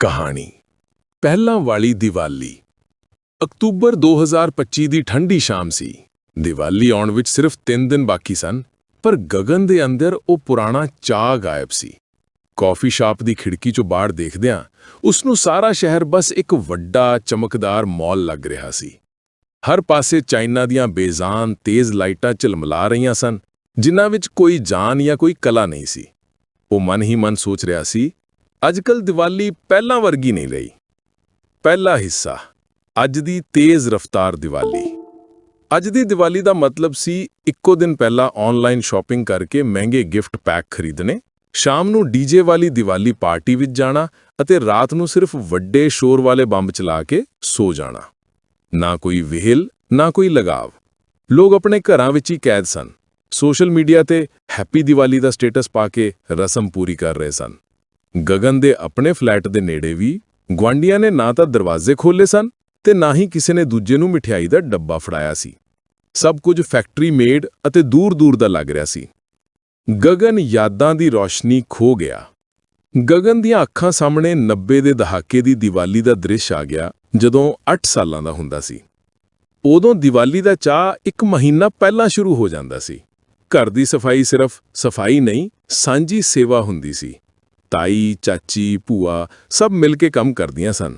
ਕਹਾਣੀ। ਪਹਿਲਾਂ ਵਾਲੀ ਦੀਵਾਲੀ। ਅਕਤੂਬਰ 2025 ਦੀ ਠੰਡੀ ਸ਼ਾਮ ਸੀ। ਦੀਵਾਲੀ ਆਉਣ ਵਿੱਚ ਸਿਰਫ 3 ਦਿਨ ਬਾਕੀ ਸਨ, ਪਰ ਗਗਨ ਦੇ ਅੰਦਰ ਉਹ ਪੁਰਾਣਾ ਚਾਹ ਗਾਇਬ ਸੀ। ਕਾਫੀ ਸ਼ਾਪ ਦੀ ਖਿੜਕੀ ਚੋਂ ਬਾਹਰ ਦੇਖਦਿਆਂ ਉਸ ਨੂੰ ਸਾਰਾ ਸ਼ਹਿਰ ਬਸ ਇੱਕ ਵੱਡਾ, ਚਮਕਦਾਰ ਮਾਲ ਲੱਗ ਰਿਹਾ ਸੀ। ਹਰ ਪਾਸੇ ਚਾਈਨਾ ਦੀਆਂ ਬੇਜ਼ਾਨ, ਤੇਜ਼ ਲਾਈਟਾਂ ਝਲਮਲਾ ਰਹੀਆਂ ਸਨ, ਜਿਨ੍ਹਾਂ ਵਿੱਚ ਕੋਈ ਜਾਨ ਜਾਂ ਕੋਈ ਕਲਾ ਨਹੀਂ ਸੀ। ਉਹ ਮਨ ਹੀ ਮਨ ਸੋਚ ਰਿਹਾ ਸੀ ਅੱਜਕੱਲ ਦੀਵਾਲੀ ਪਹਿਲਾਂ ਵਰਗੀ ਨਹੀਂ ਰਹੀ। ਪਹਿਲਾ ਹਿੱਸਾ, ਅੱਜ ਦੀ ਤੇਜ਼ ਰਫ਼ਤਾਰ ਦੀਵਾਲੀ। ਅੱਜ ਦੀ ਦੀਵਾਲੀ ਦਾ ਮਤਲਬ ਸੀ ਇੱਕੋ ਦਿਨ ਪਹਿਲਾਂ ਆਨਲਾਈਨ ਸ਼ਾਪਿੰਗ ਕਰਕੇ ਮਹਿੰਗੇ ਗਿਫਟ ਪੈਕ ਖਰੀਦਣੇ, ਸ਼ਾਮ ਨੂੰ ਡੀਜੇ ਵਾਲੀ ਦੀਵਾਲੀ ਪਾਰਟੀ ਵਿੱਚ ਜਾਣਾ ਅਤੇ ਰਾਤ ਨੂੰ ਸਿਰਫ ਵੱਡੇ ਸ਼ੋਰ ਵਾਲੇ ਬੰਬ ਚਲਾ ਕੇ ਸੋ ਜਾਣਾ। ਨਾ ਕੋਈ ਵਿਹਲ, ਨਾ ਕੋਈ ਲਗਾਵ। ਲੋਕ ਆਪਣੇ ਘਰਾਂ ਵਿੱਚ ਹੀ ਕੈਦ ਸਨ। ਸੋਸ਼ਲ ਮੀਡੀਆ ਤੇ ਹੈਪੀ ਦੀਵਾਲੀ ਦਾ ਸਟੇਟਸ ਪਾ ਕੇ ਰਸਮ ਪੂਰੀ ਕਰ ਰਹੇ ਸਨ। ਗਗਨ ਦੇ ਆਪਣੇ ਫਲੈਟ ਦੇ ਨੇੜੇ ਵੀ ਗੁਆਂਢੀਆਂ ਨੇ ਨਾ ਤਾਂ ਦਰਵਾਜ਼ੇ ਖੋਲ੍ਹੇ ਸਨ ਤੇ ਨਾ ਹੀ ਕਿਸੇ ਨੇ ਦੂਜੇ ਨੂੰ ਮਠਿਆਈ ਦਾ ਡੱਬਾ ਫੜਾਇਆ ਸੀ। ਸਭ ਕੁਝ ਫੈਕਟਰੀ ਮੇਡ ਅਤੇ ਦੂਰ-ਦੂਰ ਦਾ ਲੱਗ ਰਿਹਾ ਸੀ। ਗਗਨ ਯਾਦਾਂ ਦੀ ਰੋਸ਼ਨੀ ਖੋ ਗਿਆ। ਗਗਨ ਦੀਆਂ ਅੱਖਾਂ ਸਾਹਮਣੇ 90 ਦੇ ਦਹਾਕੇ ਦੀ ਦੀਵਾਲੀ ਦਾ ਦ੍ਰਿਸ਼ ਆ ਗਿਆ ਜਦੋਂ 8 ਸਾਲਾਂ ਦਾ ਹੁੰਦਾ ਸੀ। ਉਦੋਂ ਦੀਵਾਲੀ ਦਾ ਚਾਹ ਇੱਕ ਮਹੀਨਾ ਪਹਿਲਾਂ ਸ਼ੁਰੂ ਹੋ ਜਾਂਦਾ ਸੀ। ਘਰ ਦੀ ਸਫ਼ਾਈ ਸਿਰਫ ਸਫ਼ਾਈ ਨਹੀਂ, ਸਾਂਝੀ ਸੇਵਾ ਹੁੰਦੀ ਸੀ। ਤਾਈ, ਚਾਚੀ, ਭੂਆ ਸਭ ਮਿਲ ਕੇ ਕੰਮ ਕਰਦੀਆਂ ਸਨ।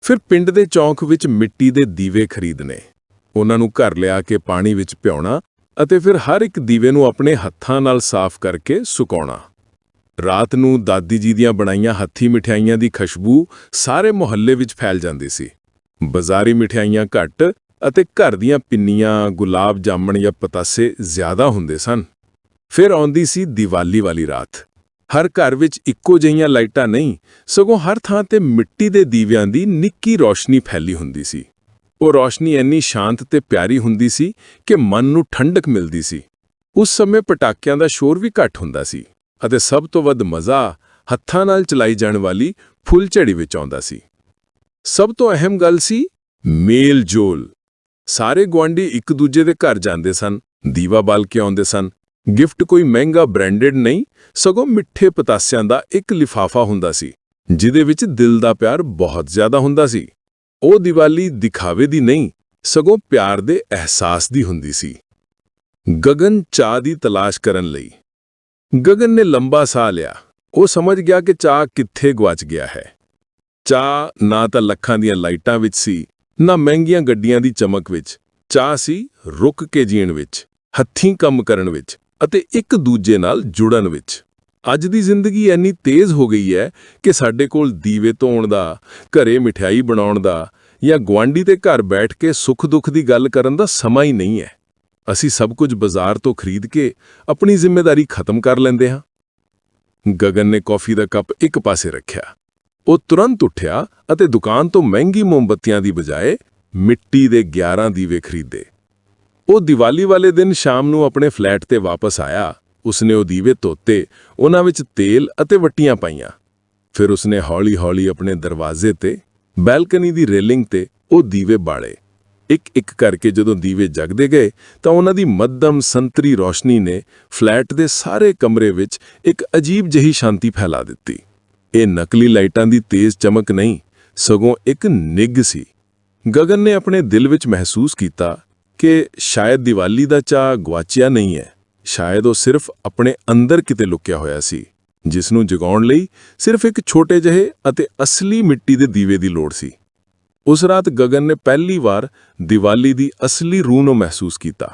ਫਿਰ ਪਿੰਡ ਦੇ ਚੌਂਕ ਵਿੱਚ ਮਿੱਟੀ ਦੇ ਦੀਵੇ ਖਰੀਦਣੇ। ਉਹਨਾਂ ਨੂੰ ਘਰ ਲਿਆ ਕੇ ਪਾਣੀ ਵਿੱਚ ਭਿਉਣਾ ਅਤੇ ਫਿਰ ਹਰ ਇੱਕ ਦੀਵੇ ਨੂੰ ਆਪਣੇ ਹੱਥਾਂ ਨਾਲ ਸਾਫ਼ ਕਰਕੇ ਸੁਕਾਉਣਾ। ਰਾਤ ਨੂੰ ਦਾਦੀ ਜੀ ਦੀਆਂ ਬਣਾਈਆਂ ਹੱਥੀ ਮਠਿਆਈਆਂ ਦੀ ਖੁਸ਼ਬੂ ਸਾਰੇ ਮੁਹੱਲੇ ਵਿੱਚ ਫੈਲ ਜਾਂਦੀ ਸੀ। ਬਾਜ਼ਾਰੀ ਮਠਿਆਈਆਂ ਘੱਟ ਅਤੇ ਘਰ ਦੀਆਂ ਪਿੰਨੀਆਂ, ਗੁਲਾਬ ਜਾਮਣ ਜਾਂ ਪਤਾਸੇ ਜ਼ਿਆਦਾ ਹੁੰਦੇ ਸਨ। ਫਿਰ ਆਉਂਦੀ ਸੀ ਦੀਵਾਲੀ ਵਾਲੀ ਰਾਤ। ਹਰ ਘਰ ਵਿੱਚ ਇੱਕੋ ਜਿਹੀਆਂ ਲਾਈਟਾਂ ਨਹੀਂ, ਸਗੋਂ ਹਰ ਥਾਂ ਤੇ ਮਿੱਟੀ ਦੇ ਦੀਵਿਆਂ ਦੀ ਨਿੱਕੀ ਰੋਸ਼ਨੀ ਫੈਲੀ ਹੁੰਦੀ ਸੀ। ਉਹ ਰੋਸ਼ਨੀ ਇੰਨੀ ਸ਼ਾਂਤ ਤੇ ਪਿਆਰੀ ਹੁੰਦੀ ਸੀ ਕਿ ਮਨ ਨੂੰ ਠੰਡਕ ਮਿਲਦੀ ਸੀ। ਉਸ ਸਮੇਂ ਪਟਾਕਿਆਂ ਦਾ ਸ਼ੋਰ ਵੀ ਘੱਟ ਹੁੰਦਾ ਸੀ ਅਤੇ ਸਭ ਤੋਂ ਵੱਧ ਮਜ਼ਾ ਹੱਥਾਂ ਨਾਲ ਚਲਾਈ ਜਾਣ ਵਾਲੀ ਫੁੱਲਝੜੀ ਵਿੱਚ ਆਉਂਦਾ ਸੀ। ਸਭ ਤੋਂ ਅਹਿਮ ਗੱਲ ਸੀ ਮੇਲ ਜੋਲ ਸਾਰੇ ਗੁਆਂਢੀ ਇੱਕ ਦੂਜੇ ਦੇ ਘਰ ਜਾਂਦੇ ਸਨ, ਦੀਵਾ ਬਾਲ ਕੇ ਆਉਂਦੇ ਸਨ ਗਿਫਟ ਕੋਈ ਮਹਿੰਗਾ ਬ੍ਰਾਂਡਡ ਨਹੀਂ, ਸਗੋਂ ਮਿੱਠੇ ਪਤਾਸਿਆਂ ਦਾ ਇੱਕ ਲਿਫਾਫਾ ਹੁੰਦਾ ਸੀ, ਜਿਹਦੇ ਵਿੱਚ ਦਿਲ ਦਾ ਪਿਆਰ ਬਹੁਤ ਜ਼ਿਆਦਾ ਹੁੰਦਾ ਸੀ। ਉਹ ਦੀਵਾਲੀ ਦਿਖਾਵੇ ਦੀ ਨਹੀਂ, ਸਗੋਂ ਪਿਆਰ ਦੇ ਅਹਿਸਾਸ ਦੀ ਹੁੰਦੀ ਸੀ। ਗਗਨ ਚਾਹ ਦੀ ਤਲਾਸ਼ ਕਰਨ ਲਈ। ਗਗਨ ਨੇ ਲੰਬਾ ਸਾਹ ਲਿਆ। ਉਹ ਸਮਝ ਗਿਆ ਕਿ ਚਾਹ ਕਿੱਥੇ ਗਵਾਚ ਗਿਆ ਹੈ। ਚਾਹ ਨਾ ਤਾਂ ਲੱਖਾਂ ਦੀਆਂ ਲਾਈਟਾਂ ਵਿੱਚ ਸੀ, ਨਾ ਮਹਿੰਗੀਆਂ ਗੱਡੀਆਂ ਦੀ ਚਮਕ ਵਿੱਚ। ਚਾਹ ਸੀ ਰੁਕ ਕੇ ਜੀਣ ਵਿੱਚ, ਹੱਥੀਂ ਕੰਮ ਕਰਨ ਵਿੱਚ। ਅਤੇ ਇੱਕ ਦੂਜੇ ਨਾਲ ਜੁੜਨ ਵਿੱਚ। ਅੱਜ ਦੀ ਜ਼ਿੰਦਗੀ ਇੰਨੀ ਤੇਜ਼ ਹੋ ਗਈ ਹੈ ਕਿ ਸਾਡੇ ਕੋਲ ਦੀਵੇ ਧੋਣ ਦਾ, ਘਰੇ ਮਠਿਆਈ ਬਣਾਉਣ ਦਾ ਜਾਂ ਗੁਆਂਢੀ ਦੇ ਘਰ ਬੈਠ ਕੇ ਸੁੱਖ-ਦੁੱਖ ਦੀ ਗੱਲ ਕਰਨ ਦਾ ਸਮਾਂ ਹੀ ਨਹੀਂ ਹੈ। ਅਸੀਂ ਸਭ ਕੁਝ ਬਾਜ਼ਾਰ ਤੋਂ ਖਰੀਦ ਕੇ ਆਪਣੀ ਜ਼ਿੰਮੇਵਾਰੀ ਖਤਮ ਕਰ ਲੈਂਦੇ ਹਾਂ। ਗਗਨ ਨੇ ਕੌਫੀ ਦਾ ਕੱਪ ਇੱਕ ਪਾਸੇ ਰੱਖਿਆ। ਉਹ ਤੁਰੰਤ ਉੱਠਿਆ ਅਤੇ ਦੁਕਾਨ ਤੋਂ ਮਹਿੰਗੀ ਮੋਮਬੱਤੀਆਂ ਦੀ ਬਜਾਏ ਮਿੱਟੀ ਦੇ 11 ਦੀਵੇ ਖਰੀਦੇ। ਉਹ ਦੀਵਾਲੀ ਵਾਲੇ ਦਿਨ ਸ਼ਾਮ ਨੂੰ ਆਪਣੇ ਫਲੈਟ ਤੇ ਵਾਪਸ ਆਇਆ। ਉਸਨੇ ਉਹ ਦੀਵੇ ਧੋਤੇ, ਉਹਨਾਂ ਵਿੱਚ ਤੇਲ ਅਤੇ ਵੱਟੀਆਂ ਪਾਈਆਂ। ਫਿਰ ਉਸਨੇ ਹੌਲੀ-ਹੌਲੀ ਆਪਣੇ ਦਰਵਾਜ਼ੇ ਤੇ, ਬੈਲਕਨੀ ਦੀ ਰੇਲਿੰਗ ਤੇ ਉਹ ਦੀਵੇ ਬਾਲੇ। ਇੱਕ ਇੱਕ ਕਰਕੇ ਜਦੋਂ ਦੀਵੇ ਜਗਦੇ ਗਏ, ਤਾਂ ਉਹਨਾਂ ਦੀ ਮੱਧਮ ਸੰਤਰੀ ਰੋਸ਼ਨੀ ਨੇ ਫਲੈਟ ਦੇ ਸਾਰੇ ਕਮਰੇ ਵਿੱਚ ਇੱਕ ਅਜੀਬ ਜਿਹੀ ਸ਼ਾਂਤੀ ਫੈਲਾ ਦਿੱਤੀ। ਇਹ ਨਕਲੀ ਲਾਈਟਾਂ ਦੀ ਤੇਜ਼ ਚਮਕ ਨਹੀਂ, ਸਗੋਂ ਇੱਕ ਨਿੱਘ ਸੀ। ਗਗਨ ਨੇ ਆਪਣੇ ਦਿਲ ਵਿੱਚ ਮਹਿਸੂਸ ਕੀਤਾ ਕਿ ਸ਼ਾਇਦ ਦੀਵਾਲੀ ਦਾ ਚਾਹ ਗਵਾਚਿਆ ਨਹੀਂ ਹੈ। ਸ਼ਾਇਦ ਉਹ ਸਿਰਫ ਆਪਣੇ ਅੰਦਰ ਕਿਤੇ ਲੁਕਿਆ ਹੋਇਆ ਸੀ, ਜਿਸ ਨੂੰ ਜਗਾਉਣ ਲਈ ਸਿਰਫ ਇੱਕ ਛੋਟੇ ਜਿਹੇ ਅਤੇ ਅਸਲੀ ਮਿੱਟੀ ਦੇ ਦੀਵੇ ਦੀ ਲੋੜ ਸੀ। ਉਸ ਰਾਤ ਗਗਨ ਨੇ ਪਹਿਲੀ ਵਾਰ ਦੀਵਾਲੀ ਦੀ ਅਸਲੀ ਰੂਹ ਨੂੰ ਮਹਿਸੂਸ ਕੀਤਾ।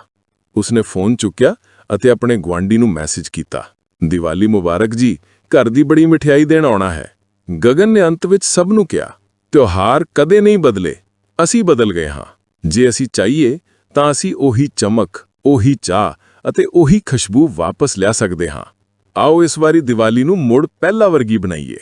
ਉਸਨੇ ਫੋਨ ਚੁੱਕਿਆ ਅਤੇ ਆਪਣੇ ਗੁਆਂਢੀ ਨੂੰ ਮੈਸੇਜ ਕੀਤਾ, ਦੀਵਾਲੀ ਮੁਬਾਰਕ ਜੀ, ਘਰ ਦੀ ਬੜੀ ਮਠਿਆਈ ਦੇਣ ਆਉਣਾ ਹੈ। ਗਗਨ ਨੇ ਅੰਤ ਵਿੱਚ ਸਭ ਨੂੰ ਕਿਹਾ, ਤਿਉਹਾਰ ਕਦੇ ਨਹੀਂ ਬਦਲੇ, ਅਸੀਂ ਬਦਲ ਗਏ ਹਾਂ। ਜੇ ਅਸੀਂ ਚਾਹੀਏ ਤਾਂ ਅਸੀਂ ਉਹੀ ਚਮਕ, ਉਹੀ ਚਾਹ ਅਤੇ ਉਹੀ ਖੁਸ਼ਬੂ ਵਾਪਸ ਲਿਆ ਸਕਦੇ ਹਾਂ। ਆਓ ਇਸ ਵਾਰੀ ਦੀਵਾਲੀ ਨੂੰ ਮੁੜ ਪਹਿਲਾ ਵਰਗੀ ਬਣਾਈਏ।